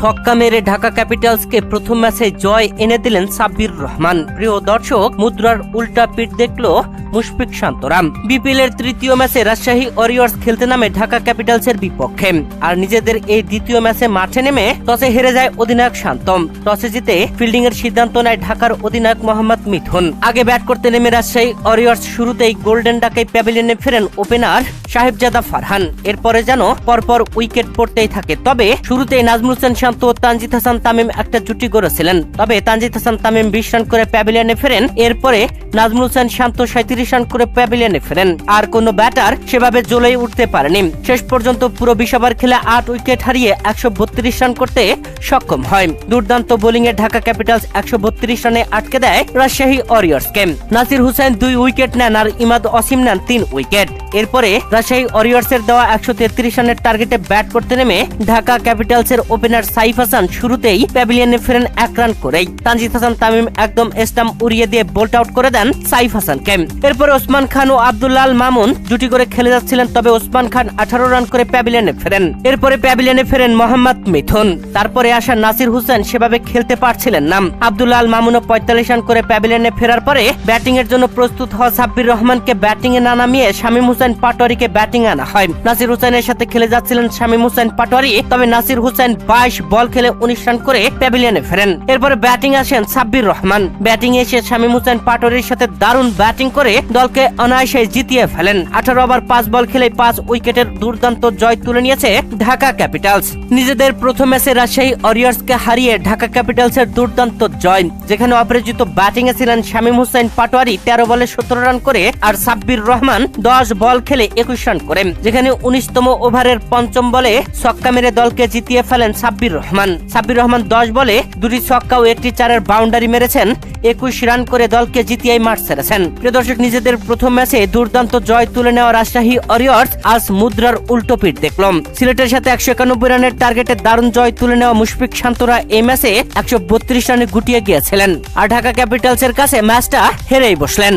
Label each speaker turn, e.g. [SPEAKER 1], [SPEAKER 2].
[SPEAKER 1] ছক্কা মেরে ঢাকা ক্যাপিটালসকে প্রথম ম্যাচে জয় এনে দিলেন সাব্বির রহমান। প্রিয় দর্শক, মুদ্রার উল্টা পিঠ দেখল মুশফিক শান্তরাম। বিপিএল এর তৃতীয় ম্যাচে রাজশাহী ওয়ারিয়র্স খেলতে নামে ঢাকা ক্যাপিটালসের বিপক্ষে। আর নিজেদের এই দ্বিতীয় ম্যাচে মাঠে নেমে টসে হেরে যায় অধিনায়ক শান্তম। টসে জিতে ফিল্ডিং এর সিদ্ধান্ত নেয় ঢাকার অধিনায়ক মোহাম্মদ মিথুন আগে ব্যাট করতে নেমে রাজশাহী ওয়ারিয়র্স শুরুতেই গোল্ডেন ডাকে প্যাভিলিয়নে ফেরেন ওপেনার সাহেবজাদা ফারহান। এরপরে যেন পরপর উইকেট পড়তেই থাকে। তবে শুরুতেই নাজমুল হোসেন শান্ত ও তানজিদ হাসান তামিম একটা জুটি গড়েছিলেন। তবে তানজিদ হাসান তামিম বিশ রান করে প্যাভিলিয়নে ফেরেন, এরপরে নাজমুল হোসেন শান্ত সাঁত্রিশ রান করে প্যাভিলিয়নে ফেরেন। আর কোনো ব্যাটার সেভাবে জ্বলেই উঠতে পারেনি। শেষ পর্যন্ত পুরো বিশ খেলে আট উইকেট হারিয়ে একশো বত্রিশ রান করতে সক্ষম হয়। দুর্দান্ত বোলিং এ ঢাকা ক্যাপিটালস একশো বত্রিশ রানে আটকে দেয় রাজশাহী ওয়ারিয়র্সকে। নাসির হুসেন দুই উইকেট নেন আর ইমাদ অসিম নেন তিন উইকেট। এরপরে রাজশাহী ওয়ারিয়র্স এর দেওয়া একশো তেত্রিশ রানের টার্গেটে ব্যাট করতে নেমে ঢাকা ক্যাপিটালস এর ওপেনার সাইফ হাসান শুরুতেই প্যাভিলিয়নে ফেরেন এক রান করেই। তানজিদ হাসান, তামিম একদম স্টাম্প উড়িয়ে দিয়ে বোল্ট আউট করে দেন সাইফ হাসানকে। এরপরে ওসমান খান ও আব্দুল্লাল মামুন জুটি করে খেলে যাচ্ছিলেন, তবে ওসমান খান আঠারো রান করে প্যাভিলিয়নে ফেরেন। এরপরে প্যাভিলিয়নে ফেরেন মোহাম্মদ মিথুন তারপরে আসা নাসির হোসেন সেভাবে খেলতে পারছিলেন না। আব্দুল্লাল মামুনও পঁয়তাল্লিশ রান করে প্যাভিলিয়নে ফেরার পরে ব্যাটিং এর জন্য প্রস্তুত হওয়া সাব্বির রহমানকে ব্যাটিং এ না নামিয়ে শামীম হোসেন পাটোয়ারিকে ব্যাটিং আনা হয়। নাসির হোসেনের সাথে খেলে যাচ্ছিলেন শামীম হোসেন পাটোয়ারি, তবে নাসির হোসেন বাইশ বল খেলে উনিশ রান করে প্যাভিলিয়নে ফেরেন। এরপরে ব্যাটিং আসেন সাব্বির রহমান। ব্যাটিং এসে শামীম হোসেন পাটোয়ারির সাথে দারুণ ব্যাটিং করে দলকে অনায়াসে জিতিয়ে ফেলেন। আঠারো ওভার পাঁচ বল খেলে পাঁচ উইকেটের দুর্দান্ত জয় তুলে নিয়েছে ঢাকা ক্যাপিটালস। নিজেদের প্রথম ম্যাচে রাজশাহী ওয়ারিয়র্সকে হারিয়ে ঢাকা ক্যাপিটালসের দুর্দান্ত জয়, যেখানে অপরাজিত ব্যাটিং এ ছিলেন শামীম হোসেন পাটোয়ারি তেরো বলে সতেরো রান করে আর সাব্বির রহমান দশ বল খেলে একুশ রান করেন যেখানে উনিশতম ওভারের পঞ্চম বলে ছক্কা মেরে দলকে জিতিয়ে ফেলেন সাব্বির রহমান। সাব্বির রহমান দশ বলে দুটি ছক্কা ও একটি চারের বাউন্ডারি মেরেছেন। একুশ রান করে দলকে জিতিয়ে মাঠ ছেড়েছেন। প্রিয় দর্শক, নিজেদের প্রথম ম্যাচে দুর্দান্ত জয় তুলে নেওয়া রাজশাহী ওয়ারিয়র্স আজ মুদ্রার উল্টো পিঠ দেখলাম। সিলেটের সাথে একশো একানব্বই রানের টার্গেটে দারুণ জয় তুলে নেওয়া মুশফিক শান্তরা এই ম্যাচে একশো বত্রিশ রানে গুটিয়ে গিয়েছিলেন। আর ঢাকা ক্যাপিটালসের কাছে ম্যাচটা হেরেই বসলেন।